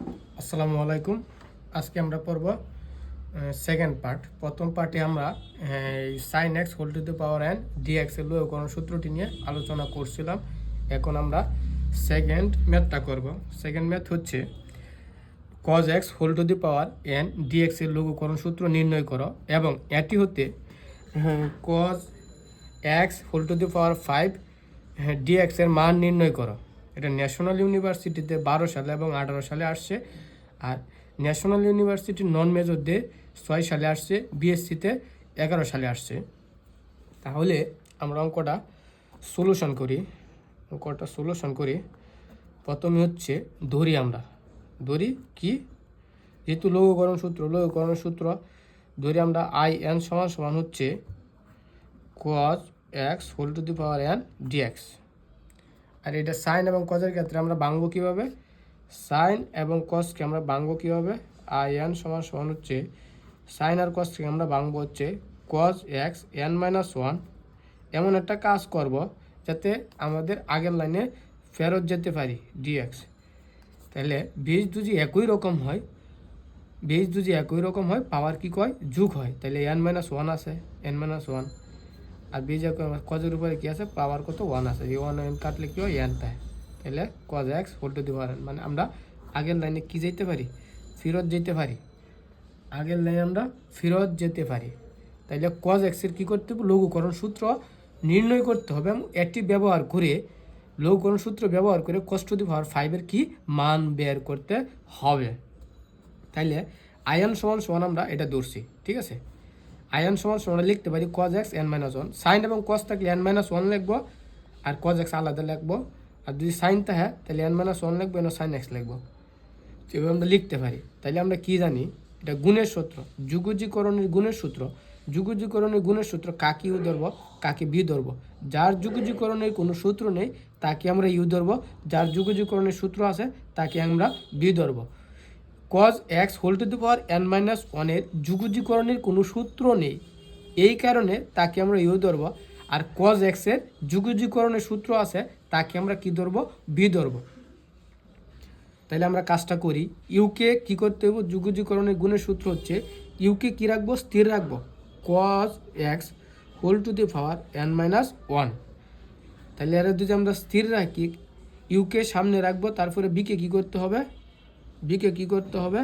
আসসালামু আলাইকুম। আজকে আমরা পড়ব সেকেন্ড পার্ট প্রথম পার্টে আমরা sine x whole to the power and dx এর লৌকরণ সূত্রটি নিয়ে আলোচনা করছিলাম। এখন আমরা সেকেন্ড ম্যাথটা করব। সেকেন্ড ম্যাথ হচ্ছে cos x whole to the power n dx এর লঘুকরণ সূত্র নির্ণয় করো এবং এটি হতে cos x whole to the power five dx এর মান নির্ণয় করো। এটা ন্যাশনাল ইউনিভার্সিটিতে বারো সালে এবং আঠারো সালে আসছে। আর ন্যাশনাল ইউনিভার্সিটি নন মেজর দিয়ে ছয় সালে আসছে, বিএসসিতে এগারো সালে আসছে। তাহলে আমরা অঙ্কটা সলিউশন করি। অঙ্কটা সলিউশন করি। প্রথমে হচ্ছে ধরি আমরা। ধরি কি? যেহেতু লঘুকরণ সূত্র লঘুকরণ সূত্র, ধরি আমরা আই এন সমান সমান হচ্ছে cos x whole to the power n dx আর এটা সাইন এবং কজের ক্ষেত্রে আমরা বাংবো কীভাবে? সাইন এবং কসকে আমরা বাংবো কীভাবে? আই এন সমান সমান হচ্ছে সাইন আর কসকে আমরা বাংবো হচ্ছে cos x n minus one. এমন একটা কাজ করব যাতে আমাদের আগের লাইনে ফেরত যেতে পারি ডিএক্স তাহলে বীজ যদি একই রকম হয় বীজ যদি একই রকম হয়, পাওয়ার কি কয়? যুগ হয়। তাহলে এন মাইনাস ওয়ান আছে, এন মাইনাস ওয়ান। আর বীজ একই কজের উপরে কি আছে? পাওয়ার কত? ওয়ান আছে। এই ওয়ান এন কাটলে কি হয়? এন পায় তাহলে cos x whole to the power. মানে আমরা আগের লাইনে কি যেতে পারি? ফেরত যেতে পারি। আগের লাইনে আমরা ফেরত যেতে পারি। তাইলে কজ এক্সের কী করতে হবে? লঘুকরণ সূত্র নির্ণয় করতে হবে এবং এটি ব্যবহার করে, লঘুকরণ সূত্র ব্যবহার করে কষ্ট দি পাওয়ার ফাইভের কি মান বের করতে হবে। তাইলে আয়ন সমান সমান আমরা এটা ধরছি। ঠিক আছে? আয়ন সমান সমান লিখতে পারি cos x n minus one sine এবং কজ থাকলে এন মাইনাস ওয়ান লিখব আর কজ এক্স আলাদা লিখব। আর যদি সাইন থাকে, তাহলে এন মাইনাস ওয়ান লিখব এন সাইন এক্স লিখব। এভাবে আমরা লিখতে পারি। তাহলে আমরা কি জানি? এটা গুণের সূত্র। যুগুজীকরণের গুণের সূত্র। যুগুজীকরণের গুণের সূত্র কাকে ইউ ধরব? কাকে বি ধরব? যার যুগুজীকরণের কোনো সূত্র নেই, তাকে আমরা ইউ ধরব। যার যুগুজীকরণের সূত্র আছে, তাকে আমরা বি ধরব। Cos x whole to the power n minus ওয়ানের যুগুজীকরণের কোনো সূত্র নেই। এই কারণে তাকে আমরা ইউ ধরব। আর কজ এক্সের যুগুজীকরণের সূত্র আছে, তাকে আমরা কি ধরব? বি ধরব। তাহলে আমরা কাজটা করি। ইউকে কি করতে হবে? যুগুজীকরণের গুণের সূত্র হচ্ছে ইউকে কি রাখব? স্থির রাখব। Cos x whole to the power n minus one তাহলে এরা যদি আমরা স্থির রাখি ইউকে সামনে রাখব, তারপরে বিকে কি করতে হবে? বিকে কি করতে হবে?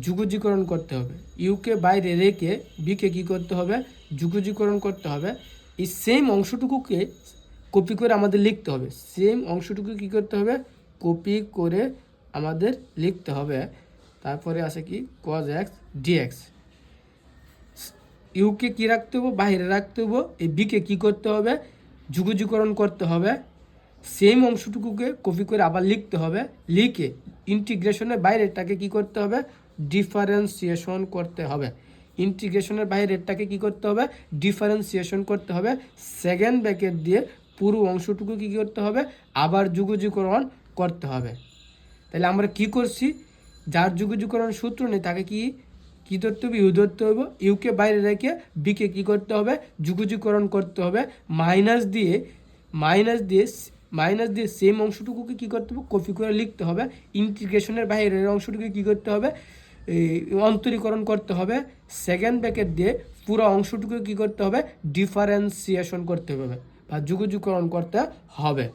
যুগুজীকরণ করতে হবে। ইউকে বাইরে রেখে বিকে কি করতে হবে? যুগুজীকরণ করতে হবে। এই সেম অংশটুকুকে কপি করে আমাদের লিখতে হবে। সেম অংশটুকু কি করতে হবে? কপি করে আমাদের লিখতে হবে। তারপরে আছে কি? কজ এক্স ডিএক্স ইউকে কি রাখতে হবে? বাইরে রাখতে হবে। এই বিকে কি করতে হবে? যুগুজীকরণ করতে হবে। সেম অংশটুকুকে কপি করে আবার লিখতে হবে। লিখে ইন্টিগ্রেশনের বাইরেটাকে কি করতে হবে? ডিফারেন্সিয়েশন করতে হবে। ইন্টিগ্রেশনের বাইরেরটাকে কি করতে হবে? ডিফারেন্সিয়েশন করতে হবে। সেকেন্ড ব্যাকেট দিয়ে পুরো অংশটুকু কি করতে হবে? আবার যুগজীকরণ করতে হবে। তাহলে আমরা কি করছি? যার যুগজীকরণ সূত্র নেই, তাকে কি কি ধরতে হবে? ইউ ধরতে হবে। ইউকে বাইরে রেখে বিকে কি করতে হবে? যুগজীকরণ করতে হবে। মাইনাস দিয়ে মাইনাস দিয়ে মাইনাস দিয়ে সেম অংশটুকুকে কী করতে হবে? কপি করে লিখতে হবে। ইন্টিগ্রেশনের বাইরের অংশটুকু কী করতে হবে? অন্তরীকরণ করতে হবে। সেকেন্ড ব্যাকেট দিয়ে পুরো অংশটুকু কী করতে হবে? ডিফারেন্সিয়েশন করতে হবে বা যুগযুগকরণ করতে হবে।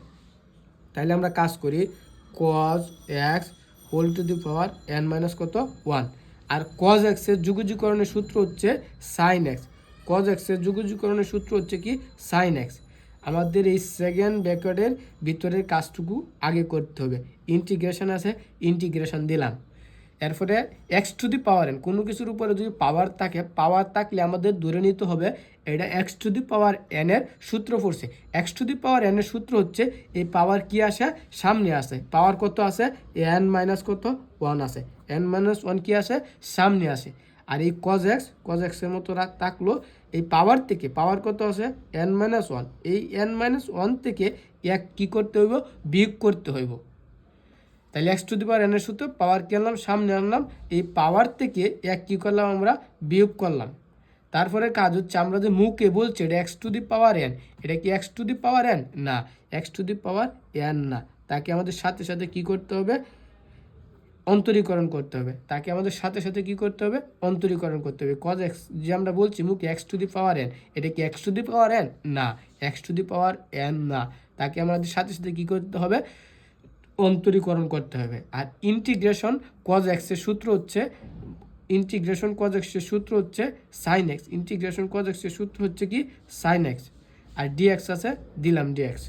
তাহলে আমরা কাজ করি cos x whole to the power n minus কত? ওয়ান আর কজ এক্সের যুগযুগকরণের সূত্র হচ্ছে সাইন এক্স কজ এক্সের যুগযুগকরণের সূত্র হচ্ছে কি? সাইন এক্স আমাদের এই সেকেন্ড ব্যাকওয়ার্ডের ভিতরের কাজটুকু আগে করতে হবে। ইন্টিগ্রেশন আছে ইন্টিগ্রেশন দিলাম। এরপরে x to the power n কোনো কিছুর উপরে যদি পাওয়ার থাকে পাওয়ার থাকলে আমাদের ধরে নিতে হবে, এটা x to the power n এর সূত্র পড়ছে। X to the power n এর সূত্র হচ্ছে, এই পাওয়ার কি আসে? সামনে আসে। পাওয়ার কত আছে এন মাইনাস কত? ওয়ান আছে এন মাইনাস ওয়ান কী আসে? সামনে আসে। আর এই কজ এক্স কজ এক্সের মতো থাকল, এই পাওয়ার থেকে পাওয়ার কত আছে? এন মাইনাস ওয়ান এই এন মাইনাস ওয়ান থেকে এক কী করতে হইব? বিয়োগ করতে হইব। তাহলে এক্স টু দি পাওয়ার এনের সূত্র পাওয়ার কি আনলাম? সামনে আনলাম। এই পাওয়ার থেকে এক কী করলাম আমরা? বিয়োগ করলাম। তারপরে কাজ হচ্ছে, আমরা যে মুখে বলছি, এটা x to the power n এটা কি x to the power n না x to the power n না। তাকে আমাদের সাথে সাথে কি করতে হবে? অন্তরীকরণ করতে হবে। তাকে আমাদের সাথে সাথে কি করতে হবে? অন্তরীকরণ করতে হবে। কজ এক্স যে আমরা বলছি মুখে x to the power n এটা কি x to the power n না x to the power n না। তাকে আমাদের সাথে সাথে কি করতে হবে? অন্তরীকরণ করতে হবে। আর ইন্টিগ্রেশন কজ এক্সের সূত্র হচ্ছে ইন্টিগ্রেশন কজ এক্সের সূত্র হচ্ছে সাইন এক্স ইন্টিগ্রেশন কজ এক্সের সূত্র হচ্ছে কি? সাইন এক্স আর ডিএক্স আছে, দিলাম ডিএক্স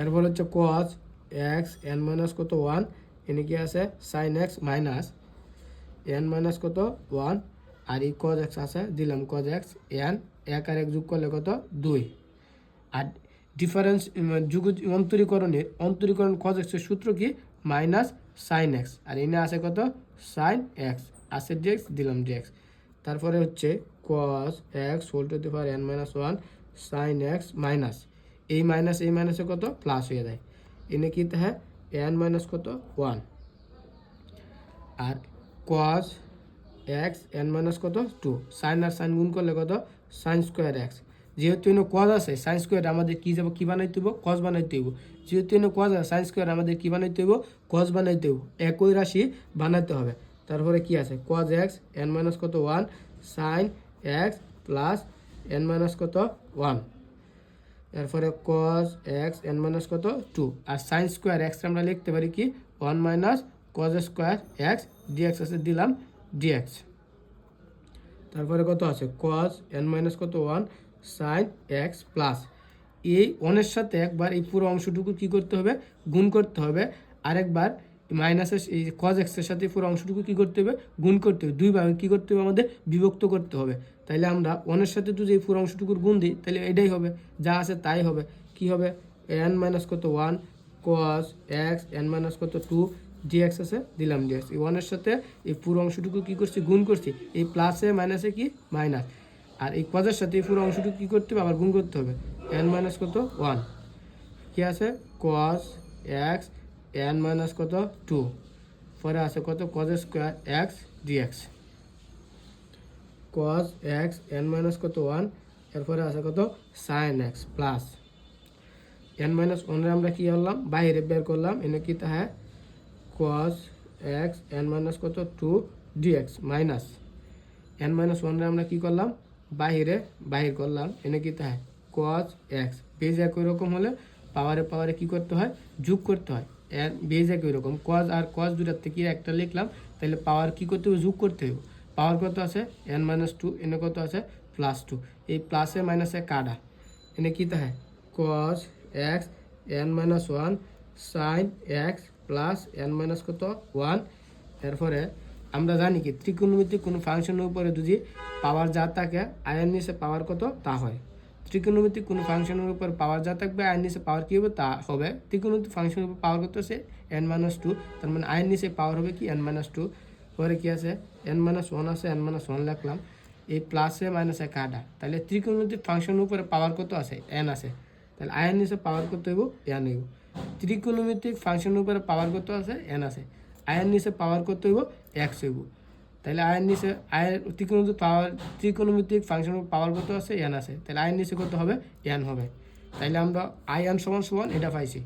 এরপর হচ্ছে কজ এক্স এন মাইনাস কত ওয়ান? এনে কি আছে sine x minus n minus কত? ওয়ান। আর এই কজ এক্স আছে, দিলাম কজ এক্স, এন। এক আর এক যোগ করলে কত? দুই। আর ডিফারেন্স যুগ অন্তরীকরণের, অন্তরীকরণ কজ এক্সের সূত্র কি? Minus sine x. আর এনে আছে কত? Sine x. আছে ডিএক্স দিলাম ডিএক্স তারপরে হচ্ছে cos x whole to the power n minus one sine x minus. এই মাইনাস, এই মাইনাসে কত? প্লাস হয়ে যায়। এনে কি হ্যাঁ? এন মাইনাস কত? ওয়ান আর কজ এক্স এন মাইনাস কত? টু সাইন আর সাইন গুণ করলে কত? সাইন স্কোয়ার এক্স যেহেতু এনে কজ আছে সাইন স্কোয়ার আমাদের কী যাব? কী বানাইতে হইব? কজ বানাইতে হইব। যেহেতু এনে কজ আছে সাইন স্কোয়ার আমাদের কী বানাইতে হইব? কজ বানাইতে হইব। একই রাশি বানাইতে হবে। তারপরে কি আছে? কজ এক্স এন মাইনাস কত? One sine x plus n minus কত? ওয়ান এরপরে কজ এক্স এন মাইনাস কত? টু আর সাইন স্কোয়ার এক্স আমরা লিখতে পারি কি? One minus cos square x dx আছে, দিলাম ডিএক্স তারপরে কত আছে? কজ এন মাইনাস কত? ওয়ান সাইন এক্স প্লাস এই ওয়ানের সাথে একবার এই পুরো অংশটুকু কি করতে হবে? গুণ করতে হবে। আরেকবার মাইনাসের এই কজ এক্সের সাথে পুরো অংশটুকু কী করতে হবে? গুণ করতে হবে। দুইবার কী করতে হবে? আমাদের বিভক্ত করতে হবে। তাইলে আমরা ওয়ানের সাথে যদি এই পুরো অংশটুকুর গুণ দিই তাহলে এটাই হবে। যা আছে তাই হবে। কি হবে? এন মাইনাস কত? One cos x n minus কত? টু ডিএক্স আছে, দিলাম ডিএক্স এই ওয়ানের সাথে এই পুরো অংশটুকু কী করছি? গুণ করছি। এই প্লাসে মাইনাসে কি? মাইনাস আর এই কজের সাথে এই পুরো অংশটুকু কি করতে হবে? আবার গুণ করতে হবে। এন মাইনাস কত? ওয়ান কী আছে? কস এক্স এন মাইনাস কত? টু পরে আছে কত? Cos square x dx cos x n minus কত? ওয়ান এরপরে আছে কত? Sine x plus n minus ওয়ানের আমরা কি করলাম? বাইরে বের করলাম। এনে কি তাহলে কজ এক্স এন মাইনাস কত? Two dx minus n minus ওয়ানরে আমরা কি করলাম? বাহিরে বাহির করলাম। এনে কি তাহলে কজ এক্স বেজ একই রকম হলে পাওয়ারে পাওয়ারে কি করতে হয়? যোগ করতে হয়। বেজ একই রকম। কজ আর কজ দুটার থেকে একটা লিখলাম, তাহলে পাওয়ার কি করতে হবে? যোগ করতে হবে। পাওয়ার কত আছে? এন মাইনাস টু এনে কত আছে? প্লাস টু এই প্লাসে মাইনাসে কাটা। এনে কি তাহলে cos x n minus one sine x plus n minus কত? ওয়ান এরপরে আমরা জানি কি, ত্রিকোণমিতিক কোনো ফাংশনের উপরে যদি পাওয়ার যা থাকে আয়ের নিচে পাওয়ার কত? তা হয়। ত্রিকোণমিতিক কোনো ফাংশনের উপর পাওয়ার যা থাকবে আয়ের নিচে পাওয়ার কী হবে? তা হবে ত্রিকোণমিতিক ফাংশনের উপর পাওয়ার কত আছে এন মাইনাস টু তার মানে আয়ের নিচে পাওয়ার হবে কি? এন মাইনাস টু পরে কি আছে? এন মাইনাস ওয়ান আছে এন মাইনাস ওয়ান লিখলাম, এই প্লাসে মাইনাসে কাটা, তাহলে ত্রিকোণমিতিক ফাংশনের উপরে পাওয়ার কত আছে? এন আছে, তাহলে আয়ের নিচে পাওয়ার কত হইব এন হইব ত্রিকোণমিতিক ফাংশনের উপরে পাওয়ার কত আছে? এন আছে আয়ের নিচে পাওয়ার কত হইব এক্স হইব তাহলে আয়ের নিচে আয়ের ত্রিকোণমিতিক পাওয়ার ত্রিকোণমিতিক ফাংশন পাওয়ার কত আছে? এন আছে। তাহলে আয়ের নিচে কত হবে? এন হবে। তাইলে আমরা আয়ান সমান সমান এটা পাইছি।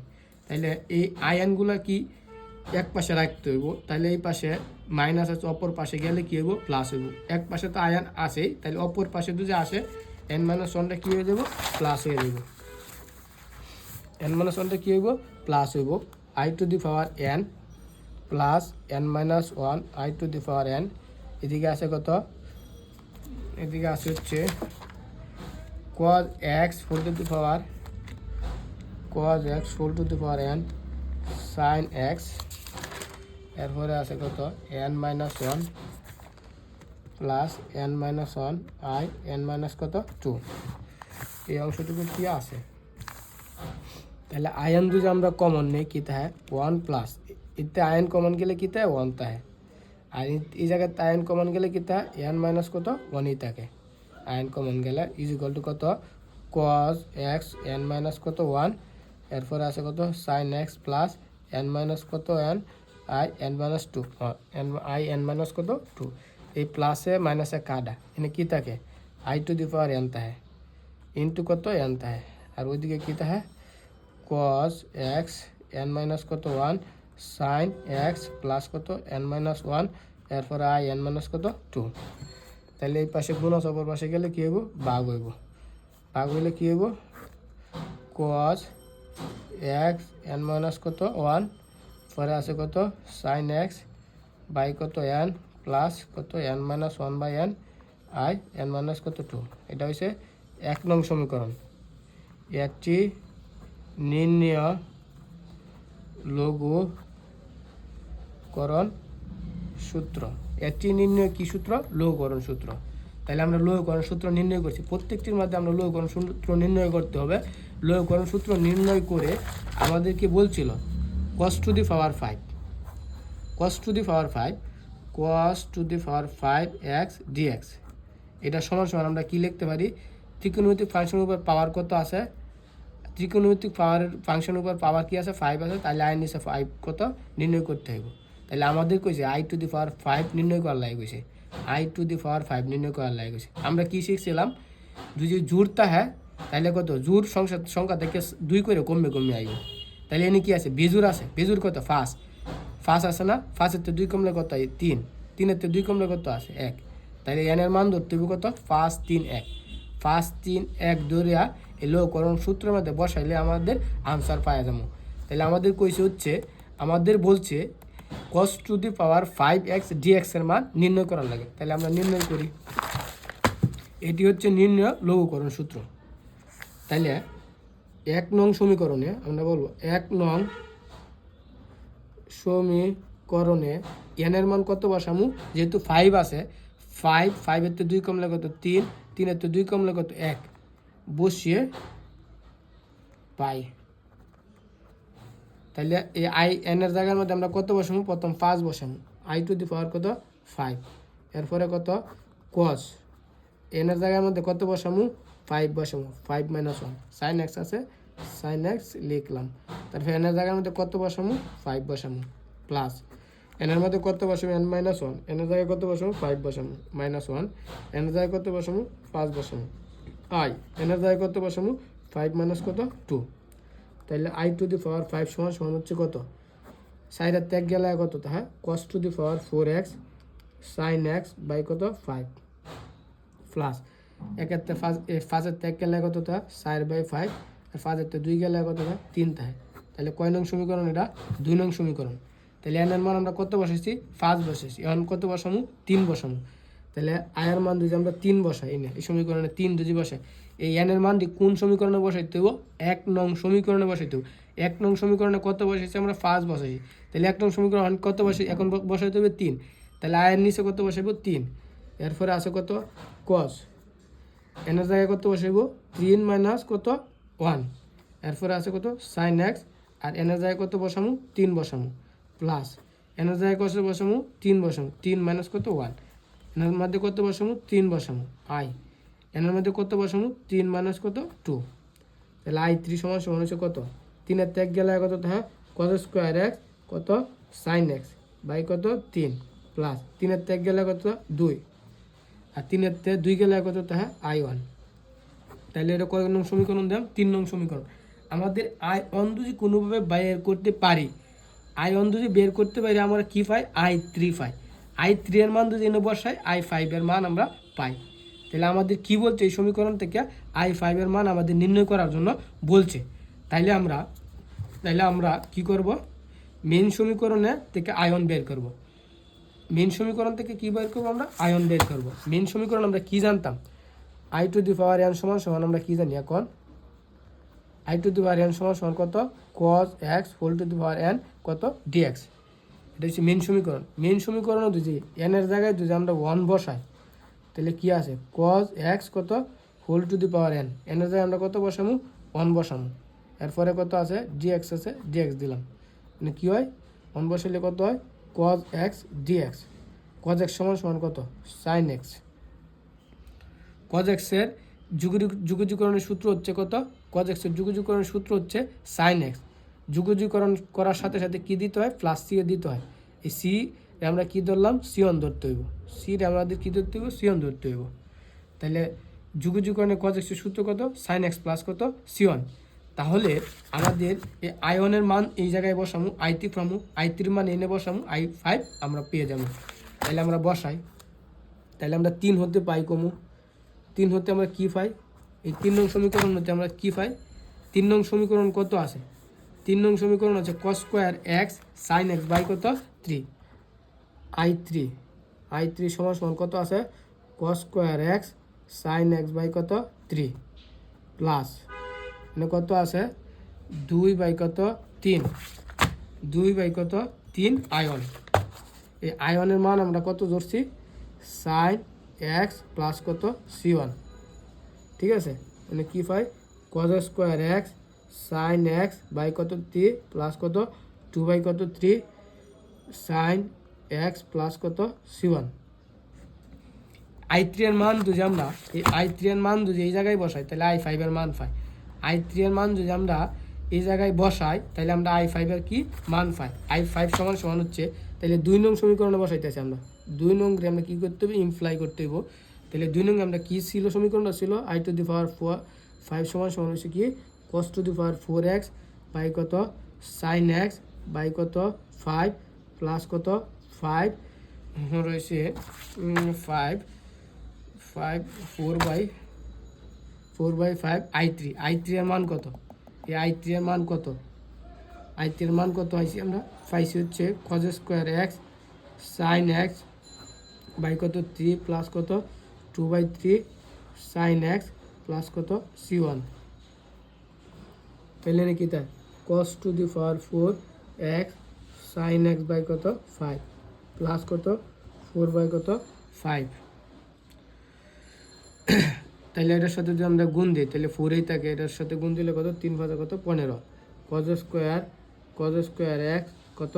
তাইলে এই আয়ানগুলো কি এক পাশে রাখতে হইব? তাহলে এই পাশে মাইনাস আছে, অপর পাশে গেলে কী হইব? প্লাস হইব। এক পাশে তো আয়ান আছেই, তাহলে অপর পাশে যদি আসে এন মাইনাস ওয়ানটা কী হয়ে যাব? প্লাস হয়ে যাব। এন মাইনাস ওয়ানটা কী হইব? প্লাস হইব। I to the power n plus n minus one I to the power n এদিকে আছে কত? এদিকে আছে হচ্ছে cos x four to the power cos x four to the power n sine x এরপরে আছে কত? N minus one plus n minus one I n minus কত? টু এই অংশটুকু কি আছে? তাহলে আয়ন যদি আমরা কমন নেই, কি তাহে ওয়ান প্লাস এতে আয়ন কমন গেলে কি তাহে ওয়ান তাহে আর এই- জায়গায় আয়ন কমন গেলে কি তাহে এন মাইনাস কত? ওয়ানই থাকে। আয়ন কমন গেলে ইজ ইকুয়াল টু কত? কজ এক্স এন মাইনাস কত? ওয়ান এরপরে আছে কত? Sine x plus n minus কত? N I n minus two n I n minus কত? টু এই প্লাসে মাইনাসে কাটা। এনে কি থাকে? I to the power n তাহে ইন্টু কত? এন তাহে আর ওইদিকে কি তাহে কস এক্স এন মাইনাস কত? ওয়ান সাইন এক্স প্লাস কত? এন মাইনাস ওয়ান এরপরে আই এন মাইনাস কত? টু তাহলে এই পাশে গুণ আছে অপর পাশে গেলে কী হইব? বাঘ হইব। বাঘ হইলে কী হইব? কস এক্স এন মাইনাস কত? ওয়ান পরে আছে কত? সাইন এক্স বাই কত? এন প্লাস কত? N minus one by n I n minus কত? টু এটা হচ্ছে এক নং সমীকরণ। একটি নির্ণয় লঘুকরণ সূত্র। একটি নির্ণয় কি সূত্র? লঘুকরণ সূত্র। তাহলে আমরা লঘুকরণ সূত্র নির্ণয় করছি। প্রত্যেকটির মধ্যে আমরা লঘুকরণ সূত্র নির্ণয় করতে হবে। লঘুকরণ সূত্র নির্ণয় করে আমাদেরকে বলছিল cos to the power five cos to the power five cos to the power five x dx এটা সমান সমান আমরা কি লিখতে পারি? ত্রিকোণমিতিক ফাংশনের উপর পাওয়ার কত আছে? ত্রিকোণমিতিক পাওয়ার ফাংশনের উপর পাওয়ার কি আছে? ফাইভ আছে। তাহলে আইন নিচে ফাইভ কত? নির্ণয় করতে হইব। তাহলে আমাদের কইছে, I to the power five নির্ণয় করার লাগে কইছে। I to the power five নির্ণয় করার লাগে কইছে। আমরা কী শিখছিলাম? যদি জোরটা হ্যাঁ তাহলে কত? জোর সংখ্যা সংখ্যা থেকে দুই করে কমবে কমে আইব। তাহলে এনে কি আছে? বেজুর আছে। বেজুর কত? ফার্স্ট ফার্স্ট আছে না? ফার্স্টের তো দুই কমলে কত? তিন। তিনের তো দুই কমলে কত আছে? এক। তাহলে এনের মান ধরতে হবে কত? ফার্স্ট তিন, এক। ফার্স্ট তিন, এক ধরিয়া এই লৌকরণ সূত্রের মধ্যে বসাইলে আমাদের আনসার পাওয়া যাব। তাহলে আমাদের কইছে হচ্ছে, আমাদের বলছে cos to the power five x dx এর মান নির্ণয় করার লাগে। তাহলে আমরা নির্ণয় করি। এটি হচ্ছে নির্ণয় লঘুকরণ সূত্র। তাহলে এক নং সমীকরণে আমরা বলব, এক নং সমীকরণে এনের মান কত বসামু যেহেতু ফাইভ আছে ফাইভ ফাইভের তো দুই কমলে কত তিন, তিনের তো দুই কমলে কত এক। বসিয়ে পাই। তাহলে এই আই এনের জায়গার মধ্যে আমরা কত বসামু? প্রথম পাঁচ বসামু। আই টু দি পাওয়ার কত? ফাইভ এরপরে কত? কস এনের জায়গার মধ্যে কত বসামু? Five বসামু। Five minus one sine x আছে সাইন এক্স লিখলাম। তারপরে এনের জায়গার মধ্যে কত বসামু? ফাইভ বসামু। প্লাস এনের মধ্যে কত বসামু? এন মাইনাস ওয়ান এনের জায়গায় কত বসামু? ফাইভ বসামু। মাইনাস ওয়ান এনের জায়গায় কত বসামু? পাঁচ বসামু। আই এনের জায়গায় কত বসামু? ফাইভ মাইনাস কত? টু তাহলে I to the power five সমান সমান হচ্ছে কত? সাইডের ত্যাগ গেলে কত? হ্যাঁ cos to the power four x sine x by কত? ফাইভ প্লাস একের তে ফার্স্টের ত্যাগ গেলে কত তা? সাইড বাই ফাইভ, আর ফার্স্টের তে দুই গেলে কত তা? তিন থাকে তাহলে কয় নং সমীকরণ এটা? দুই নং সমীকরণ। তাহলে এনের মান আমরা কত বসেছি ফার্স্ট বসেছি এখন কত বসামু? তিন বসামু। তাহলে আয়ের মান যদি আমরা তিন বসাই এই সমীকরণে তিন যদি বসাই এই এনের মানটি কোন সমীকরণে বসাইতে হইব? এক নং সমীকরণে বসাইতে হইব। এক নং সমীকরণে কত বসাইছি? আমরা ফার্স্ট বসাইছি। তাহলে এক নং সমীকরণ কত বসাই এখন বসাইতে হবে তিন। তাহলে আয়ের নিচে কত বসাইব? তিন। এরপরে আছে কত? কস এনের জায়গায় কত বসাইব? তিন মাইনাস কত? ওয়ান এরপরে আছে কত? সাইন এক্স আর এনের জায়গায় কত বসামু? তিন বসামু। প্লাস এনের জায়গায় কত বসামু? তিন বসামু। তিন মাইনাস কত? ওয়ান এনের মধ্যে কত বসামু? তিন বসামু। আই এনের মধ্যে কত বসামু তিন মাইনাস কত? টু। তাহলে আই থ্রি সমান সমান হচ্ছে কত? তিনের ত্যাগ গেলে কত? হ্যাঁ? কত স্কোয়ার এক্স কত? সাইন এক্স বাই কত? তিন প্লাস তিনের ত্যাগ গেলে কত? দুই। আর তিনের তে দুই গেলে কত? হ্যাঁ আই ওয়ান তাহলে এটা কয় নং সমীকরণ দিলাম তিন নং সমীকরণ। আমাদের আই অন যদি কোনোভাবে বের করতে পারি আই অন যদি বের করতে পারি, আমরা কি পাই? আই থ্রি পাই। আই থ্রি এর মান যদি এনে বসাই আই ফাইভের মান আমরা পাই। তাহলে আমাদের কি বলছে এই সমীকরণ থেকে? আই ফাইভের মান আমাদের নির্ণয় করার জন্য বলছে। তাইলে আমরা তাইলে আমরা কি করব? মেন সমীকরণে থেকে আয়ন বের করব। মেন সমীকরণ থেকে কি বের করব আমরা? আয়ন বের করব। মেন সমীকরণ আমরা কি জানতাম? I to the power n সমান সমান আমরা কি জানি এখন? I to the power n সমান সমান কত? Cos x whole to the power n কত? ডিএক্স এটা হচ্ছে মেন সমীকরণ। মেন সমীকরণ যদি এন এর জায়গায় যদি আমরা ওয়ান বসাই তাহলে কি আছে? কজ এক্স কত? Whole to the power n n জায়গায় আমরা কত বসামু? ওয়ান বসামু। এরপরে কত আছে? ডি এক্স আছে ডিএক্স দিলাম। মানে কী হয়? ওয়ান বসাইলে কত হয়? Cos x d x cos x সমান সমান কত? সাইন এক্স কজ এক্সের যুগ যুগযুগকরণের সূত্র হচ্ছে কত? কজ এক্সের যুগযুগকরণের সূত্র হচ্ছে সাইন এক্স যুগযুগকরণ করার সাথে সাথে কী দিতে হয়? প্লাস সি দিতে হয়। এই সি আমরা কী ধরলাম? সিয়ন ধরতে হইব। সি আমাদের কী ধরতে হইব? সিয়ন ধরতে হইব। তাহলে যুগযুগকরণের কজ এক্সের সূত্র কত? সাইন এক্স প্লাস কত? সিয়ন। তাহলে আমাদের এই আয়নের মান এই জায়গায় বসামু আই থ্রি ফ্রামু আই থ্রির মান এনে বসামু আই ফাইভ আমরা পেয়ে যাব। তাহলে আমরা বসাই। তাহলে আমরা তিন হতে পাই কমু। তিন হতে আমরা কি পাই? এই তিন নং সমীকরণ হতে আমরা কি পাই? তিন নং সমীকরণ কত আছে? তিন নং সমীকরণ আছে cos square x sine x by কত? Three I three I three সমান সমান কত আছে? Cos square x sine x by কত? থ্রি প্লাস মানে কত আছে? দুই বাই কত? তিন। দুই বাই কত? তিন আয়ন এই আয়নের মান আমরা কত ধরছি? সাইন এক্স প্লাস কত? সি ওয়ান ঠিক আছে? মানে কী পাই? Cos square x sine x by কত? থ্রি প্লাস কত? টু বাই কত? থ্রি সাইন এক্স প্লাস কত? C one. আই থ্রি এর মান যদি আমরা এই আই থ্রি এর মান যদি এই জায়গায় বসাই, তাহলে আই ফাইভের মান পাই। আই থ্রি এর মান যদি আমরা এই জায়গায় বসাই, তাহলে আমরা আই ফাইভের কি? মান পাই। আই ফাইভ সমান সমান হচ্ছে, তাহলে দুই নং সমীকরণে বসাইতেছি আমরা। দুই নং আমরা কী করতে হবে? ইমপ্লাই করতে হইব। তাহলে দুই নং আমরা কী ছিল? সমীকরণটা ছিল I to the power four five সমান সমান হচ্ছে কি? Cos to the power four x by কত? সাইন এক্স বাই কত? ফাইভ প্লাস কত? ফাইভ রয়েছে five five four by four by five I three I three এর মান কত? এই আই থ্রি এর মান কত? আই থ্রি এর মান কত পাইছি আমরা? পাইছি হচ্ছে cos square x sine x by কত? থ্রি প্লাস কত? Two by three sine x plus কত? সি ওয়ান তাহলে নাকি তাই? Cos to the power four x sine x by কত? ফাইভ প্লাস কত? ফোর বাই কত? ফাইভ। তাহলে এটার সাথে যদি আমরা গুণ দিই, তাহলে ফোরেই থাকে, এটার সাথে গুণ দিলে কত? তিন ভাজা কত? পনেরো। Cos square cos square x কত?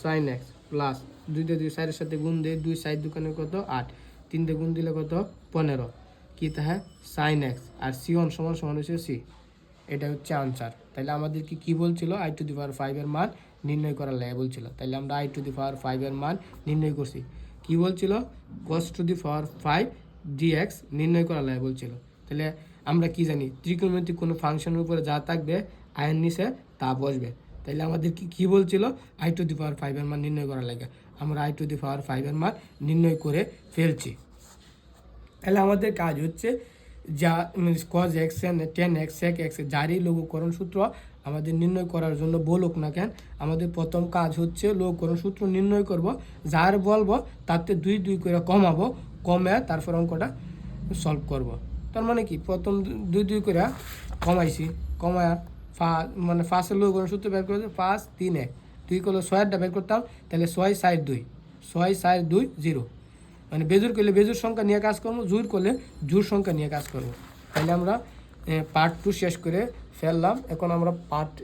সাইন এক্স প্লাস দুইটা দুই সাইডের সাথে গুণ দিয়ে দুই সাইড দোকানে কত? আট। তিনটে গুণ দিলে কত? পনেরো। কি তাহলে সাইন এক্স আর সি ওয়ান সমান সমান হচ্ছে সি এটা হচ্ছে আনসার তাহলে আমাদের কি কি বলছিল আই টু দি পাওয়ার ফাইভের মান। নির্ণয় করার লাগে বলছিল তাহলে আমরা আই টু দি পাওয়ার ফাইভের মান নির্ণয় করছি। কি বলছিল? Cos to the power five dx নির্ণয় করার লাগে বলছিল তাহলে আমরা কি জানি? ত্রিকোণমিতিক কোনো ফাংশনের উপরে যা থাকবে আয়ের নিচে তা বসবে। তাহলে আমাদের কি কি বলছিল? আই টু দি পাওয়ার ফাইভের মান নির্ণয় করার লাগে। আমরা আই টু দি পাওয়ার ফাইভের মান নির্ণয় করে ফেলছি। তাহলে আমাদের কাজ হচ্ছে যা cos x tan x sec x যারই লঘুকরণ সূত্র আমাদের নির্ণয় করার জন্য বলুক না কেন, আমাদের প্রথম কাজ হচ্ছে লঘুকরণ সূত্র নির্ণয় করব। যার বলব, তাতে দুই দুই করে কমাবো, কমে তারপর অঙ্কটা সলভ করব। তার মানে কি? প্রথম দুই দুই করে কমাইছি। কমায়া ফা মানে ফার্স্টের লঘুকরণ সূত্র বের করে পাঁচ, তিন, এক। দুই করলে ছয়েরটা বের করতাম, তাহলে ছয় সাইড দুই। ছয় সাইড দুই, জিরো। মানে বেজুর করলে বেজুর সংখ্যা নিয়ে কাজ করব, জুর করলে জুর সংখ্যা নিয়ে কাজ করব। তাহলে আমরা পার্ট টু শেষ করে ফেললাম। এখন আমরা পার্ট